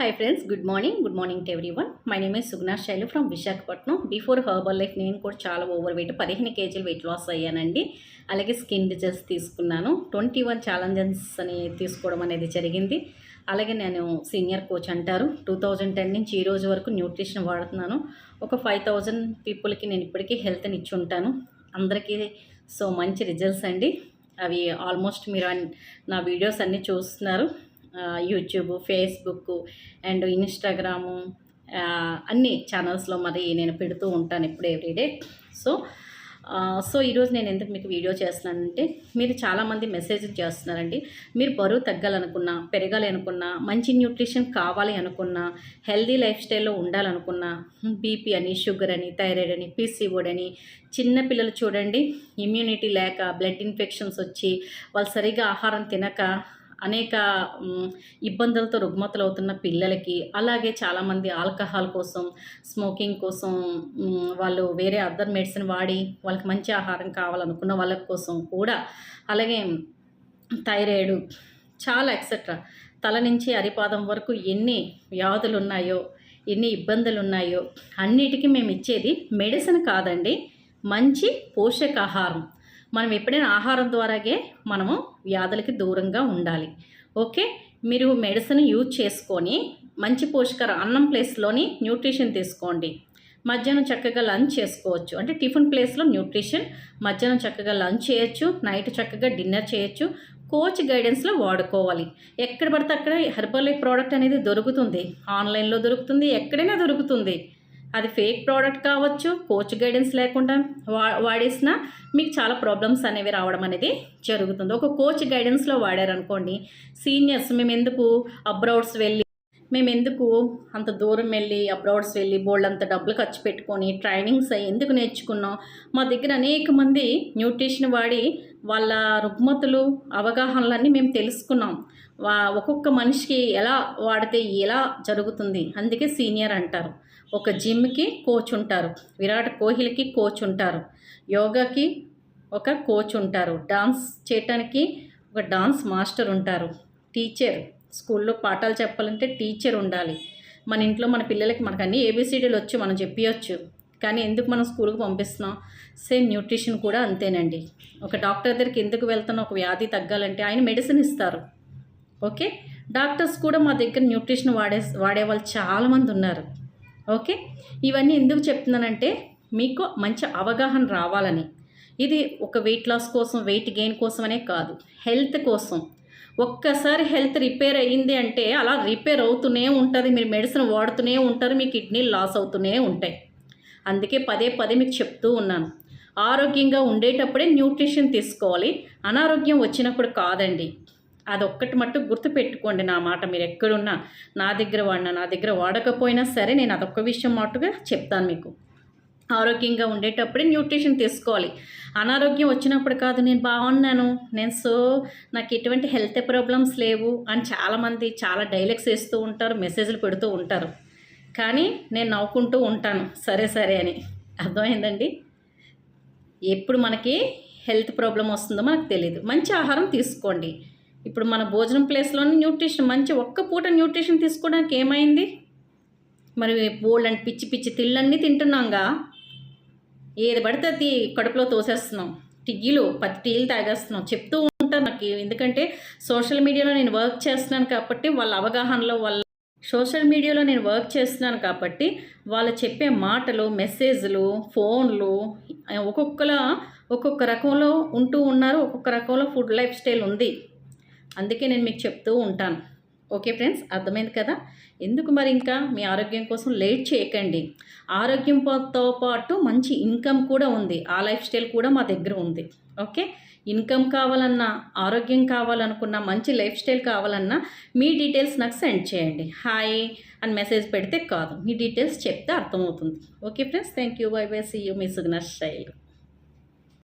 Hi friends good morning good morning to everyone my name is Sugna Shailu from Visakhapatnam before Herbalife నేను కూడా చాలా over weight పదిహేను కేజీలు weight loss అయ్యానండి. అలాగే స్కిన్ డిజెస్ తీసుకున్నాను. ట్వంటీ వన్ ఛాలెంజెస్ అని తీసుకోవడం అనేది జరిగింది. అలాగే నేను సీనియర్ కోచ్ అంటారు. టూ థౌజండ్ టెన్ నుంచి ఈ రోజు వరకు న్యూట్రిషన్ వాడుతున్నాను. ఒక ఫైవ్ థౌజండ్ పీపుల్కి నేను ఇప్పటికీ హెల్త్ని ఇచ్చి ఉంటాను. అందరికీ సో మంచి రిజల్ట్స్ అండి. అవి ఆల్మోస్ట్ మీరు అన్- నా వీడియోస్ అన్నీ చూస్తున్నారు. యూట్యూబ్ ఫేస్బుక్ అండ్ ఇన్స్టాగ్రాము అన్ని ఛానల్స్లో మరి నేను పెడుతూ ఉంటాను ఇప్పుడు ఎవ్రీడే సో సో ఈరోజు నేను ఎందుకు మీకు వీడియో చేస్తున్నానంటే మీరు చాలామంది మెసేజ్ చేస్తున్నారండి. మీరు బరువు తగ్గాలనుకున్నా పెరగాలి అనుకున్నా మంచి న్యూట్రిషన్ కావాలి అనుకున్నా హెల్దీ లైఫ్ స్టైల్లో ఉండాలనుకున్నా బీపీ అని షుగర్ అని థైరాయిడ్ అని పీసీఓడ్ అని చిన్న పిల్లలు చూడండి ఇమ్యూనిటీ లేక బ్లడ్ ఇన్ఫెక్షన్స్ వచ్చి వాళ్ళు సరిగా ఆహారం తినక అనేక ఇబ్బందులతో రుగ్మతలు అవుతున్న పిల్లలకి అలాగే చాలామంది ఆల్కహాల్ కోసం స్మోకింగ్ కోసం వాళ్ళు వేరే అదర్ మెడిసిన్ వాడి వాళ్ళకి మంచి ఆహారం కావాలనుకున్న వాళ్ళ కోసం కూడా అలాగే థైరాయిడ్ చాలా ఎక్సెట్రా తల నుంచి అరిపాదం వరకు ఎన్ని వ్యాధులు ఉన్నాయో ఎన్ని ఇబ్బందులు ఉన్నాయో అన్నిటికీ మేము ఇచ్చేది మెడిసిన్ కాదండి మంచి పోషకాహారం. మనం ఎప్పుడైనా ఆహారం ద్వారాగే మనము వ్యాధులకి దూరంగా ఉండాలి. ఓకే? మీరు మెడిసిన్ యూజ్ చేసుకొని మంచి పోషకార అన్నం ప్లేస్లోని న్యూట్రిషన్ తీసుకోండి. మధ్యాహ్నం చక్కగా లంచ్ చేసుకోవచ్చు. అంటే టిఫిన్ ప్లేస్లో న్యూట్రిషన్ మధ్యాహ్నం చక్కగా లంచ్ చేయొచ్చు నైట్ చక్కగా డిన్నర్ చేయొచ్చు. కోచ్ గైడెన్స్లో వాడుకోవాలి. ఎక్కడ పడితే అక్కడ హెర్బల్ ప్రోడక్ట్ అనేది దొరుకుతుంది. ఆన్లైన్లో దొరుకుతుంది ఎక్కడైనా దొరుకుతుంది. అది ఫేక్ ప్రోడక్ట్ కావచ్చు కోచ్ గైడెన్స్ లేకుండా వా వాడేసినా మీకు చాలా ప్రాబ్లమ్స్ అనేవి రావడం అనేది జరుగుతుంది. ఒక కోచ్ గైడెన్స్లో వాడారనుకోండి సీనియర్స్ మేము ఎందుకు అబ్రౌడ్స్ వెళ్ళి మేము ఎందుకు అంత దూరం వెళ్ళి అబ్రాడ్స్ వెళ్ళి బోల్డ్ అంత డబ్బులు ఖర్చు పెట్టుకొని ట్రైనింగ్స్ అయ్యి ఎందుకు నేర్చుకున్నాం? మా దగ్గర అనేక మంది న్యూట్రిషన్ వాడి వాళ్ళ రుగ్మతులు అవగాహనలన్నీ మేము తెలుసుకున్నాం. వా ఒక్కొక్క మనిషికి ఎలా వాడితే ఎలా జరుగుతుంది? అందుకే సీనియర్ అంటారు. ఒక జిమ్కి కోచ్ ఉంటారు. విరాట్ కోహ్లీకి కోచ్ ఉంటారు. యోగాకి ఒక కోచ్ ఉంటారు. డాన్స్ చేయటానికి ఒక డాన్స్ మాస్టర్ ఉంటారు. టీచర్. స్కూల్లో పాఠాలు చెప్పాలంటే టీచర్ ఉండాలి. మన ఇంట్లో మన పిల్లలకి మనకు అన్ని ఏబిసిడీలు వచ్చి మనం చెప్పవచ్చు కానీ ఎందుకు మనం స్కూల్కి పంపిస్తున్నాం? సేమ్ న్యూట్రిషన్ కూడా అంతేనండి. ఒక డాక్టర్ దగ్గరికి ఎందుకు వెళ్తున్నాం ఒక వ్యాధి తగ్గాలంటే ఆయన మెడిసిన్ ఇస్తారు. ఓకే? డాక్టర్స్ కూడా మా దగ్గర న్యూట్రిషన్ వాడే వాడే వాళ్ళు చాలామంది ఉన్నారు. ఓకే? ఇవన్నీ ఎందుకు చెప్తున్నానంటే మీకు మంచి అవగాహన రావాలని. ఇది ఒక వెయిట్ లాస్ కోసం వెయిట్ గెయిన్ కోసమనే కాదు. హెల్త్ కోసం. ఒక్కసారి హెల్త్ రిపేర్ అయ్యింది అంటే అలా రిపేర్ అవుతూనే ఉంటుంది. మీరు మెడిసిన్ వాడుతూనే ఉంటారు. మీ కిడ్నీలు లాస్ అవుతూనే ఉంటాయి. అందుకే పదే పదే మీకు చెప్తూ ఉన్నాను. ఆరోగ్యంగా ఉండేటప్పుడే న్యూట్రిషన్ తీసుకోవాలి. అనారోగ్యం వచ్చినప్పుడు కాదండి. అదొక్కటి మట్టు గుర్తుపెట్టుకోండి నా మాట మీరు ఎక్కడున్నా నా దగ్గర వాడినా నా దగ్గర వాడకపోయినా సరే నేను అదొక్క విషయం మాటుగా చెప్తాను మీకు. ఆరోగ్యంగా ఉండేటప్పుడే న్యూట్రిషన్ తీసుకోవాలి. అనారోగ్యం వచ్చినప్పుడు కాదు నేను బాగున్నాను నేను సో నాకు ఎటువంటి హెల్త్ ప్రాబ్లమ్స్ లేవు అని చాలామంది చాలా డైలాగ్స్ వేస్తూ ఉంటారు మెసేజ్లు పెడుతూ ఉంటారు. కానీ నేను నవ్వుకుంటూ ఉంటాను సరే సరే అని. అర్థమైందండి? ఎప్పుడు మనకి హెల్త్ ప్రాబ్లం వస్తుందో మనకు తెలియదు మంచి ఆహారం తీసుకోండి. ఇప్పుడు మన భోజనం ప్లేస్లోనే న్యూట్రిషన్ మంచి ఒక్క పూట న్యూట్రిషన్ తీసుకోవడానికి ఏమైంది? మరి బోల్డ్ అండ్ పిచ్చి పిచ్చి తిళ్ళన్నీ తింటున్నాంగా. ఏది పడితే అది కడుపులో తోసేస్తున్నాం. టీలు పది టీలు తాగేస్తున్నాం. చెప్తూ ఉంటాను నాకు ఎందుకంటే సోషల్ మీడియాలో నేను వర్క్ చేస్తున్నాను కాబట్టి వాళ్ళ అవగాహనలో వాళ్ళ సోషల్ మీడియాలో నేను వర్క్ చేస్తున్నాను కాబట్టి వాళ్ళు చెప్పే మాటలు మెసేజ్లు ఫోన్లు ఒక్కొక్కల ఒక్కొక్క రకంలో ఉంటూ ఉన్నారు. ఒక్కొక్క రకంలో ఫుడ్ లైఫ్ స్టైల్ ఉంది. అందుకే నేను మీకు చెప్తూ ఉంటాను. Okay friends? అర్థమైంది కదా? ఎందుకు మరి ఇంకా మీ ఆరోగ్యం కోసం లేట్ చేయకండి. ఆరోగ్యంతో పాటు మంచి ఇన్కమ్ కూడా ఉంది. ఆ లైఫ్ స్టైల్ కూడా మా దగ్గర ఉంది. ఓకే? ఇన్కమ్ కావాలన్నా ఆరోగ్యం కావాలనుకున్నా మంచి లైఫ్ స్టైల్ కావాలన్నా మీ డీటెయిల్స్ నాకు సెండ్ చేయండి. హాయ్ అని మెసేజ్ పెడితే కాదు. మీ డీటెయిల్స్ చెప్తే అర్థమవుతుంది. Okay friends? Thank you bye bye. See you మీ సుగ్నర్ స్టైల్